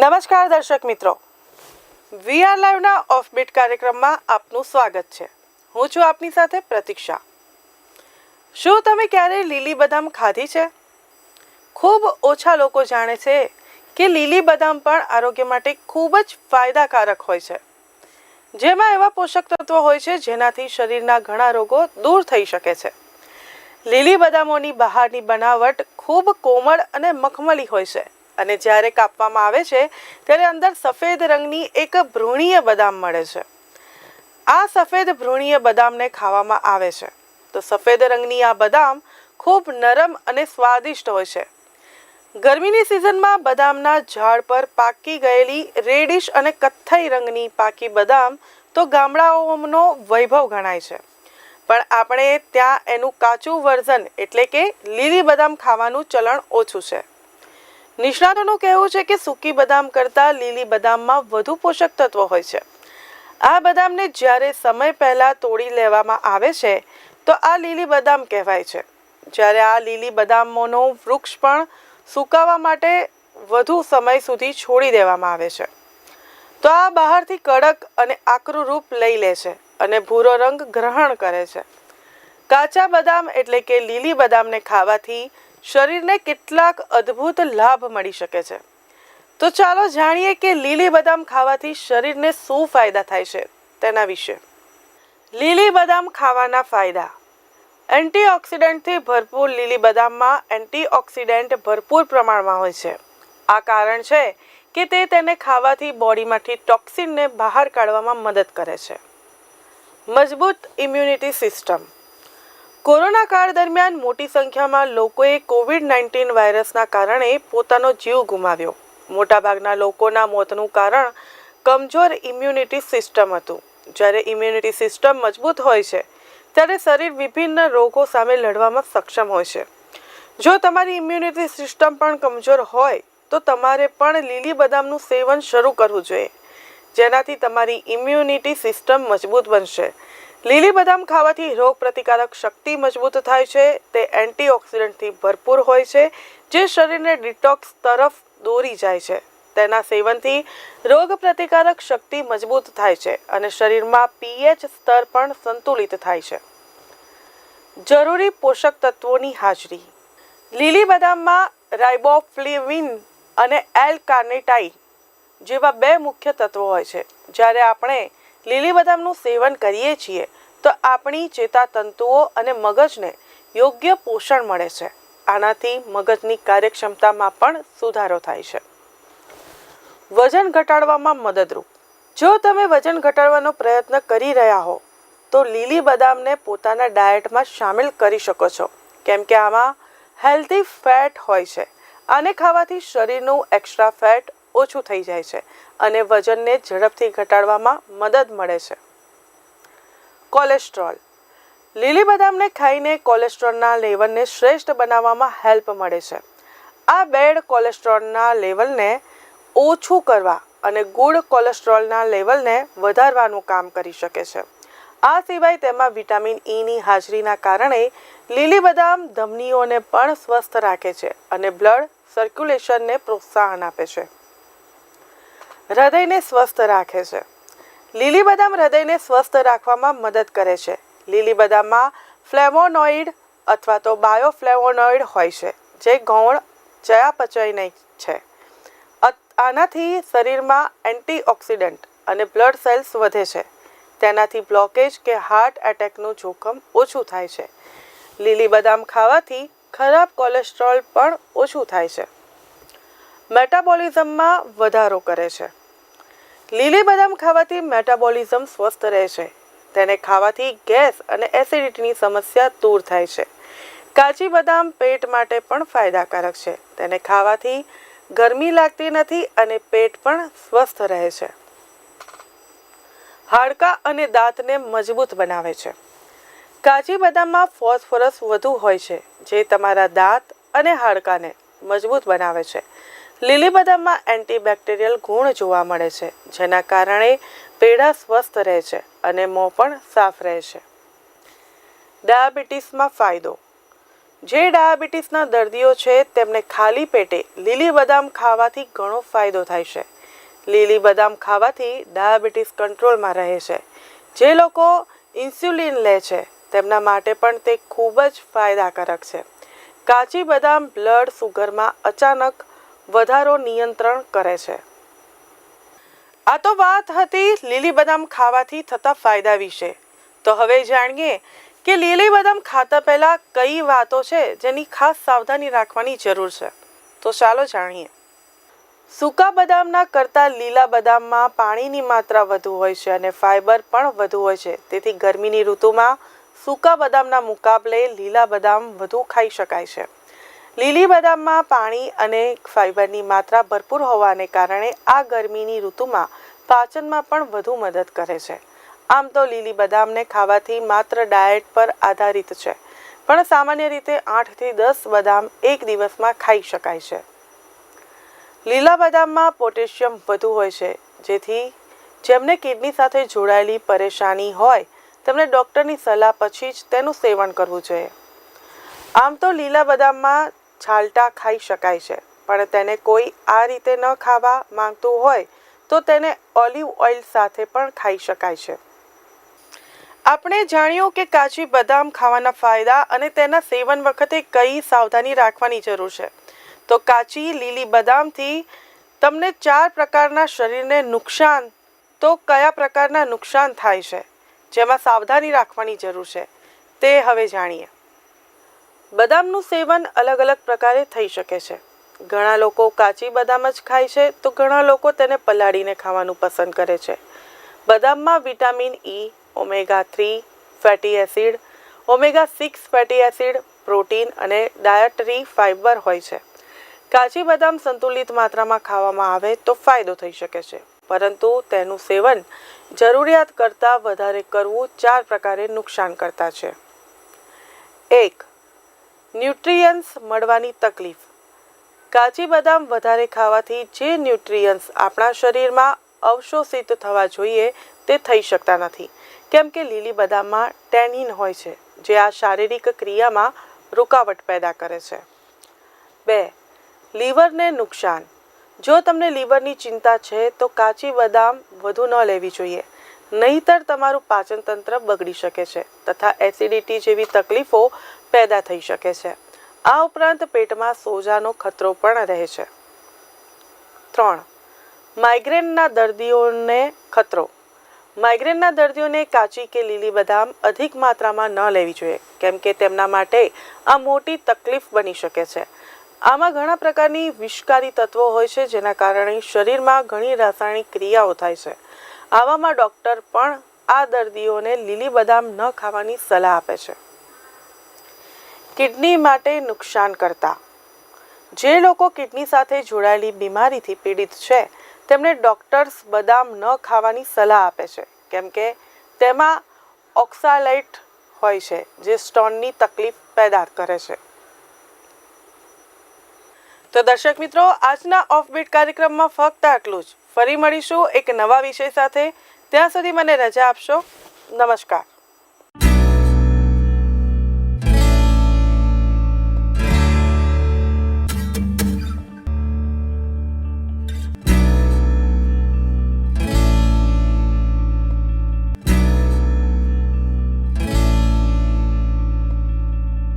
નમસ્કાર દર્શક મિત્રો. વી આર લાઈવના ઓફબીટ કાર્યક્રમમાં આપનું સ્વાગત છે. હું છું આપની સાથે પ્રતીક્ષા. શું તમે ક્યારેય લીલી બદામ ખાધી છે? ખૂબ ઓછા લોકો જાણે છે કે લીલી બદામ પણ આરોગ્ય માટે ખૂબ જ ફાયદાકારક હોય છે. જેમાં એવા પોષક તત્વો હોય છે જેનાથી શરીરના ઘણા રોગો દૂર થઈ શકે છે. લીલી બદામોની બહારની બનાવટ ખૂબ કોમળ અને મખમલી હોય છે. અને જ્યારે કાપવામાં આવે છે, ત્યારે અંદર સફેદ રંગની એક ભ્રૂણીય બદામ મળે છે. આ સફેદ ભ્રૂણીય બદામને ખાવામાં આવે છે. તો સફેદ રંગની આ બદામ ખૂબ નરમ અને સ્વાદિષ્ટ હોય છે. ગરમીની સિઝનમાં બદામના ઝાડ પર પાકી ગયેલી રેડિશ અને કથ્થઈ રંગની પાકી બદામ તો ગામડાઓનો વૈભવ ગણાય છે. પણ આપણે ત્યાં એનું કાચું વર્ઝન એટલે કે લીલી બદામ ખાવાનું ચલણ ઓછું છે. નિષ્ણાતોનું કહેવું છે કે સૂકી બદામ કરતાં લીલી બદામમાં વધુ પોષક તત્વો હોય છે. આ બદામને જ્યારે સમય પહેલાં તોડી લેવામાં આવે છે, તો આ લીલી બદામ કહેવાય છે. જ્યારે આ લીલી બદામોનો વૃક્ષ પણ સુકાવા માટે વધુ સમય સુધી છોડી દેવામાં આવે છે. તો આ બહારથી કડક અને આકરું રૂપ લઈ લે છે અને ભૂરો રંગ ગ્રહણ કરે છે. કાચા બદામ એટલે કે લીલી બદામને ખાવાથી શરીરને કેટલાક અદ્ભુત લાભ મળી શકે છે. તો ચાલો જાણીએ કે લીલી બદામ ખાવાથી શરીરને શું ફાયદા થાય છે તેના વિશે. લીલી બદામ ખાવાના ફાયદા. એન્ટીઓક્સિડન્ટથી ભરપૂર લીલી બદામમાં એન્ટીઓક્સિડન્ટ ભરપૂર પ્રમાણમાં હોય છે. આ કારણ છે કે તે તેને ખાવાથી બોડીમાંથી ટોક્સિનને બહાર કાઢવામાં મદદ કરે છે. મજબૂત ઇમ્યુનિટી સિસ્ટમ. કોરોના કાળ દરમિયાન મોટી સંખ્યામાં લોકોએ કોવિડ નાઇન્ટીન વાયરસના કારણે પોતાનો જીવ ગુમાવ્યો. મોટાભાગના લોકોના મોતનું કારણ કમજોર ઇમ્યુનિટી સિસ્ટમ હતું. જ્યારે ઇમ્યુનિટી સિસ્ટમ મજબૂત હોય છે, ત્યારે શરીર વિભિન્ન રોગો સામે લડવામાં સક્ષમ હોય છે. જો તમારી ઇમ્યુનિટી સિસ્ટમ પણ કમજોર હોય, તો તમારે પણ લીલી બદામનું સેવન શરૂ કરવું જોઈએ. જેનાથી તમારી ઇમ્યુનિટી સિસ્ટમ મજબૂત બનશે. લીલી બદામ ખાવાથી રોગ પ્રતિકારક શક્તિ મજબૂત થાય છે. તે એન્ટીઓક્સિડન્ટથી ભરપૂર હોય છે, જે શરીરને ડિટોક્સ તરફ દોરી જાય છે. તેના સેવનથી રોગ પ્રતિકારક શક્તિ મજબૂત થાય છે અને શરીરમાં પીએચ સ્તર પણ સંતુલિત થાય છે. જરૂરી પોષક તત્વોની હાજરી. લીલી બદામમાં રાઇબોફ્લેવિન અને એલ કાર્નેટાઈ જેવા બે મુખ્ય તત્વો હોય છે. જ્યારે આપણે લીલી બદામનું સેવન કરીએ છીએ, તો આપણી ચેતાતંતુઓ અને મગજને યોગ્ય પોષણ મળે છે. આનાથી મગજની કાર્યક્ષમતામાં પણ સુધારો થાય છે. વજન ઘટાડવામાં મદદરૂપ. જો તમે વજન ઘટાડવાનો પ્રયત્ન કરી રહ્યા હો, તો લીલી બદામને પોતાના ડાયટમાં સામેલ કરી શકો છો. કેમ કે આમાં હેલ્ધી ફેટ હોય છે આને ખાવાથી શરીરનું એક્સ્ટ્રા ફેટ ઓછું થઈ જાય છે અને વજનને ઝડપથી ઘટાડવામાં મદદ મળે છે. કોલેસ્ટ્રોલ. લીલી બદામને ખાઈને કોલેસ્ટ્રોલના લેવલને શ્રેષ્ઠ બનાવવામાં હેલ્પ મળે છે. આ બેડ કોલેસ્ટ્રોલના લેવલને ઓછું કરવા અને ગુડ કોલેસ્ટ્રોલના લેવલને વધારવાનું કામ કરી શકે છે. આ સિવાય તેમાં વિટામિન ઈની હાજરીના કારણે લીલી બદામ ધમનીઓને પણ સ્વસ્થ રાખે છે અને બ્લડ સર્ક્યુલેશનને પ્રોત્સાહન આપે છે. હૃદયને સ્વસ્થ રાખે છે. લીલી બદામ હૃદયને સ્વસ્થ રાખવામાં મદદ કરે છે. લીલી બદામમાં ફ્લેવોનોઇડ અથવા તો બાયોફ્લેવોનોઇડ હોય છે, જે ગૌણ નહીં છે. આનાથી શરીરમાં એન્ટીઓક્સિડન્ટ અને બ્લડ સેલ્સ વધે છે. તેનાથી બ્લોકેજ કે હાર્ટ એટેકનું જોખમ ઓછું થાય છે. લીલી બદામ ખાવાથી ખરાબ કોલેસ્ટ્રોલ પણ ઓછું થાય છે. મેટાબોલિઝમમાં વધારો કરે છે. લીલી બદામ ખાવાથી મેટાબોલિઝમ સ્વસ્થ રહે છે તેને ખાવાથી ગેસ અને એસિડિટીની સમસ્યા દૂર થાય છે. કાચી બદામ પેટ માટે પણ ફાયદાકારક છે. તેને ખાવાથી ગરમી લાગતી નથી અને પેટ પણ સ્વસ્થ રહે છે. હાડકાં અને દાંતને મજબૂત બનાવે છે. કાચી બદામમાં ફોસ્ફરસ વધુ હોય છે, જે તમારા દાંત અને હાડકાને મજબૂત બનાવે છે. લીલી બદામમાં એન્ટીબેક્ટેરિયલ ગુણ જોવા મળે છે, જેના કારણે પેઢા સ્વસ્થ રહે છે અને મોં પણ સાફ રહે છે. ડાયાબિટીસમાં ફાયદો. જે ડાયાબિટીસના દર્દીઓ છે, તેમને ખાલી પેટે લીલી બદામ ખાવાથી ઘણો ફાયદો થાય છે. લીલી બદામ ખાવાથી ડાયાબિટીસ કંટ્રોલમાં રહે છે. જે લોકો ઇન્સ્યુલિન લે છે, તેમના માટે પણ તે ખૂબ જ ફાયદાકારક છે. કાચી બદામ, બ્લડ, સુગરમાં અચાનક વધારો નિયંત્રણ કરે છે. આ તો વાત હતી લીલી બદામ ખાવાથી થતા ફાયદા વિશે. તો હવે જાણીએ કે લીલી બદામ ખાતા પહેલા કઈ વાતો છે જેની ખાસ સાવધાની રાખવાની જરૂર છે. તો ચાલો જાણીએ. સૂકા બદામના કરતાં લીલા બદામમાં પાણીની માત્રા વધુ હોય છે અને ફાઇબર પણ વધુ હોય છે. તેથી ગરમીની ઋતુમાં સૂકા બદામના મુકાબલે લીલા બદામ વધુ ખાઈ શકાય છે. લીલી બદામમાં પાણી અને ફાઇબરની માત્રા ભરપૂર હોવાને કારણે આ ગરમીની ઋતુમાં પાચનમાં પણ વધુ મદદ કરે છે. આમ તો લીલી બદામને ખાવાથી માત્ર ડાયટ પર આધારિત છે, પણ સામાન્ય રીતે આઠથી દસ બદામ એક દિવસમાં ખાઈ શકાય છે. લીલા બદામમાં પોટેશિયમ વધુ હોય છે, જેથી જેમને કિડની સાથે જોડાયેલી પરેશાની હોય, તેમને ડૉક્ટરની સલાહ પછી જ તેનું સેવન કરવું જોઈએ. આમ તો લીલા બદામમાં છાલટા ખાઈ શકાય છે. પણ તેને કોઈ આ રીતે ન ખાવા માંગતું હોય તો તેને ઓલિવ ઓઇલ સાથે પણ ખાઈ શકાય છે. આપણે જાણ્યું કે કાચી બદામ ખાવાના ફાયદા અને તેના સેવન વખતે કઈ સાવધાની રાખવાની જરૂર છે. તો કાચી લીલી બદામથી તમને ચાર પ્રકારના શરીરને નુકસાન તો કયા પ્રકારના નુકસાન થાય છે? જેમાં સાવધાની રાખવાની જરૂર છે. તે હવે જાણીએ. બદામનું સેવન અલગ અલગ પ્રકારે થઈ શકે છે. ઘણા લોકો કાચી બદામ જ ખાય છે, તો ઘણા લોકો તેને પલાળીને ખાવાનું પસંદ કરે છે. બદામમાં vitamin E omega three, fatty acid, omega six fatty acid, protein અને ડાયટરી ફાઇબર હોય છે. કાચી બદામ સંતુલિત માત્રામાં ખાવામાં આવે તો ફાયદો થઈ શકે છે, પરંતુ તેનું સેવન જરૂરિયાત કરતાં વધારે કરવું ચાર પ્રકારે નુકસાન કરતા છે. એક ન્યુટ્રિયન્સ મળવાની તકલીફ. કાચી બદામ વધારે ખાવાથી જે ન્યુટ્રિયન્સ આપણા શરીરમાં અવશોષિત થવા જોઈએ તે થઈ શકતા નથી. કેમ કે લીલી બદામમાં ટેનિન હોય છે, જે આ શારીરિક ક્રિયામાં રૂકાવટ પેદા કરે છે. બે, લીવરને નુકસાન. જો તમને લીવરની ચિંતા છે, તો કાચી બદામ વધુ ન લેવી જોઈએ. નહીતર તમારું પાચનતંત્ર બગડી શકે છે, તથા એસિડિટી જેવી તકલીફો પેદા થઈ શકે છે. આ ઉપરાંત પેટમાં સોજાનો ખતરો પણ રહે છે. ત્રણ, માઇગ્રેનના દર્દીઓને ખતરો. માઇગ્રેનના દર્દીઓને કાચી કે લીલી બદામ અધિક માત્રામાં ન લેવી જોઈએ, કેમ કે તેમના માટે આ મોટી તકલીફ બની શકે છે. આમાં ઘણા પ્રકારની વિષકારી તત્વો હોય છે, જેના કારણે શરીરમાં ઘણી રાસાયણિક ક્રિયાઓ થાય છે. આવામાં ડૉક્ટર પણ આ દર્દીઓને લીલી બદામ ન ખાવાની સલાહ આપે છે. કિડની માટે નુકસાન કરતા. જે લોકો કિડની સાથે જોડાયેલી બીમારીથી પીડિત છે, તેમને ડૉક્ટર્સ બદામ ન ખાવાની સલાહ આપે છે, કેમ કે તેમાં ઓક્સાલાઇટ હોય છે, જે સ્ટોનની તકલીફ પેદા કરે છે. તો દર્શક મિત્રો, આજના ઓફબીટ કાર્યક્રમમાં ફક્ત આટલું જ. ફરી મળીશું એક નવા વિષય સાથે. ત્યાં સુધી મને રજા આપશો. નમસ્કાર.